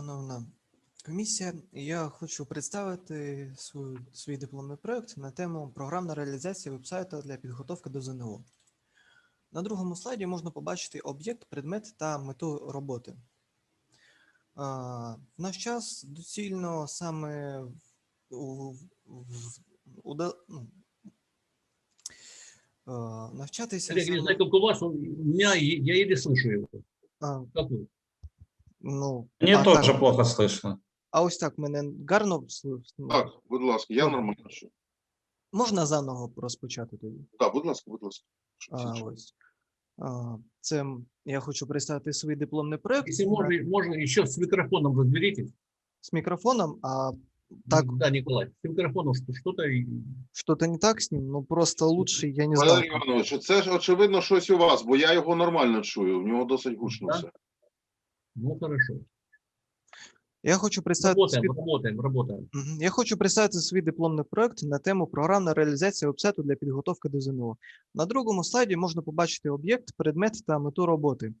шановна комісія. Я хочу представити свою, свій дипломний проект на тему програмна реалізація вебсайту для підготовки до ЗНО. На другому слайді можна побачити об'єкт, предмет та мету роботи. В наш час доцільно саме у- в- уда- ну, навчатися. Олег, саме- знаю, как у вас, он, у меня, я еле слышу его. а, Как вы? Ну, Мне а тоже так- плохо слышно. А ось так мене гарно слышно? Так, будь ласка, я нормально чую. Можна заново розпочати тоді? Так, будь ласка, будь ласка. А, ось. А, Це я хочу представити свій дипломний проект Если на- можно, можно еще с микрофоном з мікрофоном, а так Да, Николай, с микрофоном что- что-то... що-то не так з ним, ну просто лучше, я не Валерій знаю. Іванович, це ж очевидно щось у вас, бо я його нормально чую. В нього досить гучно Так. все. Ну, хорошо. Я хочу представити свій, Работаем, работаем, работаем. Я хочу представити свій дипломний проект на тему програмна реалізація вебсайту для підготовки до ЗНО. На другому слайді можна побачити об'єкт, предмет та мету роботи.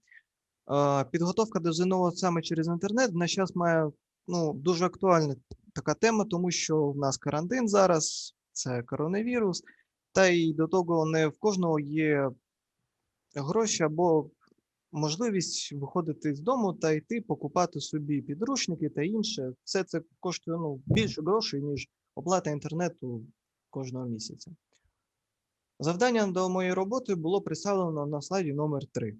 Підготовка до ЗНО саме через інтернет в наш час має ну, дуже актуальна така тема, тому що в нас карантин зараз, це коронавірус, та й до того не в кожного є гроші або можливість виходити з дому та йти покупати собі підручники та інше. Все це коштує ну, більше грошей, ніж оплата інтернету кожного місяця. Завдання до моєї роботи було представлено на слайді номер 3.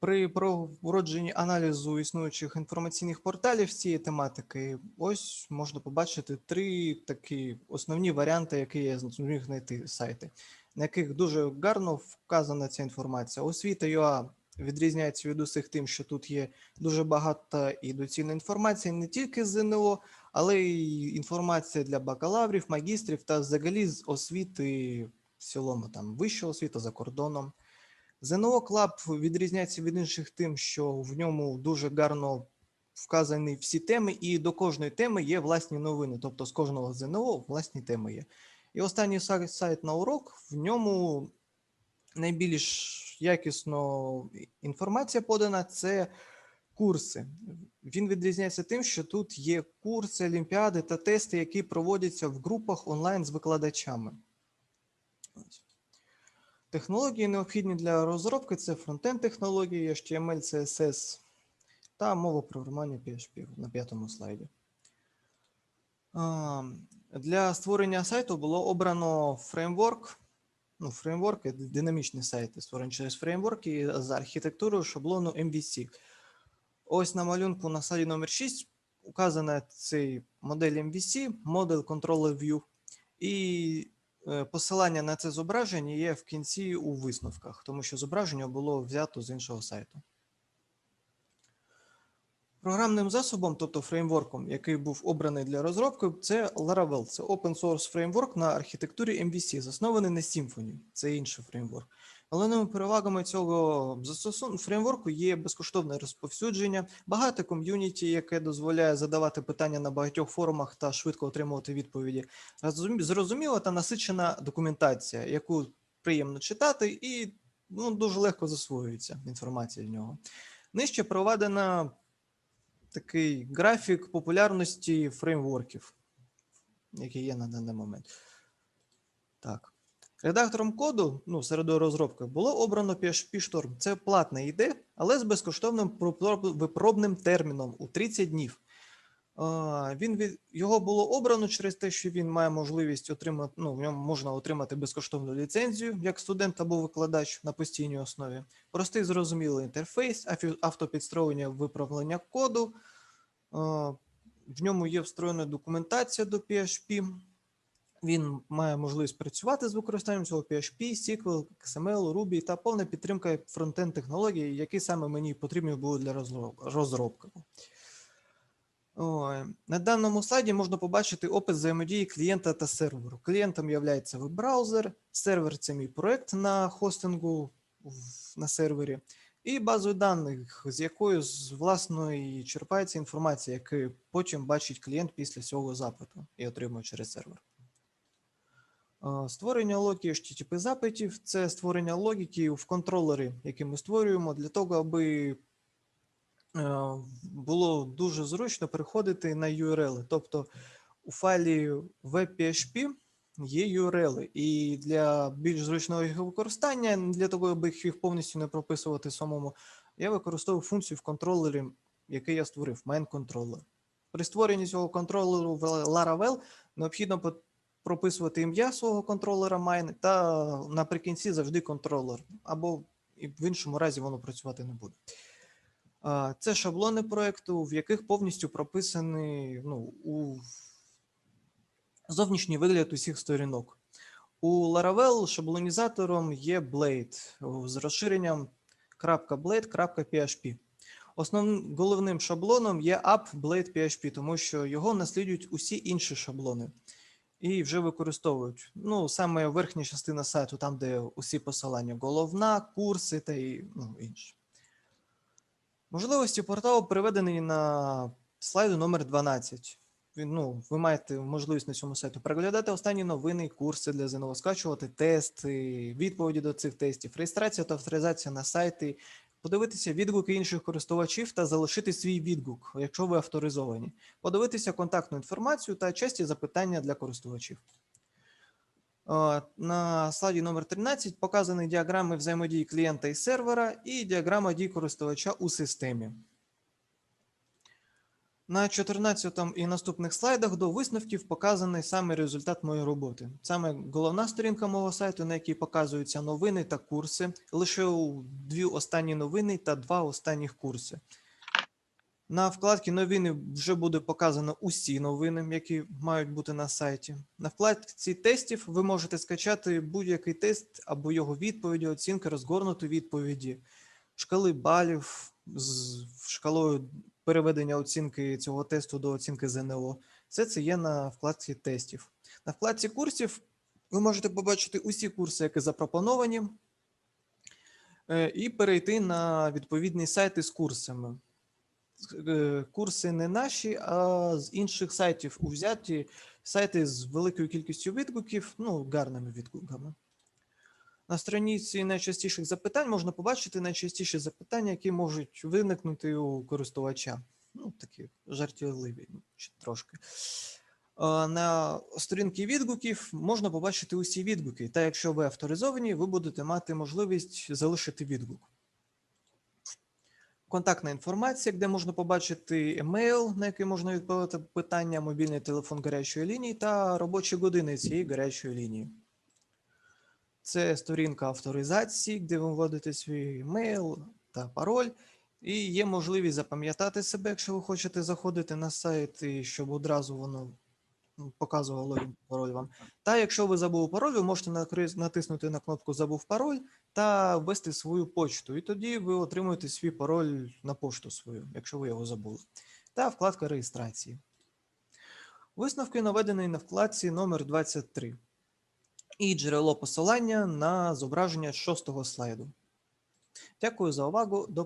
При проводженні аналізу існуючих інформаційних порталів цієї тематики, ось можна побачити три такі основні варіанти, які я зміг знайти сайти, на яких дуже гарно вказана ця інформація. Освіта ЮА відрізняється від усіх тим, що тут є дуже багато і доцільної інформації не тільки з ЗНО, але й інформація для бакалаврів, магістрів та взагалі з освіти в цілому, там вища освіта за кордоном. ЗНО Клаб відрізняється від інших тим, що в ньому дуже гарно вказані всі теми, і до кожної теми є власні новини. Тобто з кожного ЗНО власні теми є. І останній сай- сайт на урок в ньому найбільш якісно інформація подана це курси. Він відрізняється тим, що тут є курси, олімпіади та тести, які проводяться в групах онлайн з викладачами. Технології необхідні для розробки це фронтенд технології, HTML, CSS та мова програмування PHP на п'ятому слайді. Для створення сайту було обрано фреймворк. Ну, фреймворки, динамічні сайти, створені через фреймворки з архітектурою шаблону MVC. Ось на малюнку на слайді номер 6 указана цей модель MVC, Model Controller View. І е, посилання на це зображення є в кінці у висновках, тому що зображення було взято з іншого сайту. Програмним засобом, тобто фреймворком, який був обраний для розробки, це Laravel. Це open source фреймворк на архітектурі MVC, заснований на Symfony. Це інший фреймворк. Головними перевагами цього застосунку фреймворку є безкоштовне розповсюдження, багате ком'юніті, яке дозволяє задавати питання на багатьох форумах та швидко отримувати відповіді. Зрозуміла та насичена документація, яку приємно читати, і ну, дуже легко засвоюється інформація з нього. Нижче проведена такий графік популярності фреймворків, які є на даний момент. Так. Редактором коду, ну, серед розробки, було обрано PHP Storm. Це платна ідея, але з безкоштовним випробним терміном у 30 днів. Він його було обрано через те, що він має можливість отримати. Ну, в ньому можна отримати безкоштовну ліцензію як студент або викладач на постійній основі. Простий зрозумілий інтерфейс, автопідстроєння виправлення коду. В ньому є встроєна документація до PHP. Він має можливість працювати з використанням цього PHP, SQL, XML, Ruby та повна підтримка фронтенд технологій, які саме мені потрібні були для розробки. На даному слайді можна побачити опис взаємодії клієнта та серверу. Клієнтом є веб-браузер, сервер це мій проект на хостингу на сервері, і базою даних, з якою з власної черпається інформація, яку потім бачить клієнт після цього запиту і отримує через сервер. Створення логіки HTTP запитів це створення логіки в контролери, які ми створюємо для того, аби було дуже зручно переходити на URL. Тобто у файлі WebPHP є URL, і для більш зручного їх використання, для того, аби їх повністю не прописувати самому, я використовую функцію в контролері, який я створив, main controller. При створенні цього контролеру в Laravel необхідно прописувати ім'я свого контролера main та наприкінці завжди контролер, або в іншому разі воно працювати не буде. Це шаблони проекту, в яких повністю прописаний ну, у зовнішній вигляд усіх сторінок. У Laravel шаблонізатором є Blade з розширенням .blade.php. Основним головним шаблоном є app Blade PHP, тому що його наслідують усі інші шаблони і вже використовують. Ну, саме верхня частина сайту, там, де усі посилання, головна, курси та і, ну, інше. Можливості порталу переведені на слайду номер 12. Ну, ви маєте можливість на цьому сайту переглядати останні новини, курси для ЗНО, скачувати тести, відповіді до цих тестів, реєстрація та авторизація на сайти, подивитися відгуки інших користувачів та залишити свій відгук, якщо ви авторизовані, подивитися контактну інформацію та часті запитання для користувачів. На слайді номер 13 показані діаграми взаємодії клієнта і сервера і діаграма дій користувача у системі. На 14 і наступних слайдах до висновків показаний саме результат моєї роботи. Саме головна сторінка мого сайту, на якій показуються новини та курси, лише у дві останні новини та два останніх курси. На вкладці новини вже буде показано усі новини, які мають бути на сайті. На вкладці тестів ви можете скачати будь-який тест або його відповіді, оцінки, розгорнути відповіді, шкали балів з шкалою переведення оцінки цього тесту до оцінки ЗНО. Все це є на вкладці тестів. На вкладці курсів ви можете побачити усі курси, які запропоновані, е, і перейти на відповідний сайт із курсами. Е, Курси не наші, а з інших сайтів узяті сайти з великою кількістю відгуків, ну, гарними відгуками. На сторінці найчастіших запитань можна побачити найчастіші запитання, які можуть виникнути у користувача. Ну, такі жартівливі трошки. На сторінці відгуків можна побачити усі відгуки. Та якщо ви авторизовані, ви будете мати можливість залишити відгук. Контактна інформація, де можна побачити емейл, на який можна відповідати питання, мобільний телефон гарячої лінії та робочі години цієї гарячої лінії. Це сторінка авторизації, де ви вводите свій емейл та пароль. І є можливість запам'ятати себе, якщо ви хочете заходити на сайт, і щоб одразу воно показувало логін пароль вам. Та якщо ви забули пароль, ви можете натиснути на кнопку Забув пароль та ввести свою почту. І тоді ви отримуєте свій пароль на пошту свою, якщо ви його забули. Та вкладка реєстрації. Висновки наведені на вкладці номер 23 і джерело посилання на зображення шостого слайду. Дякую за увагу. До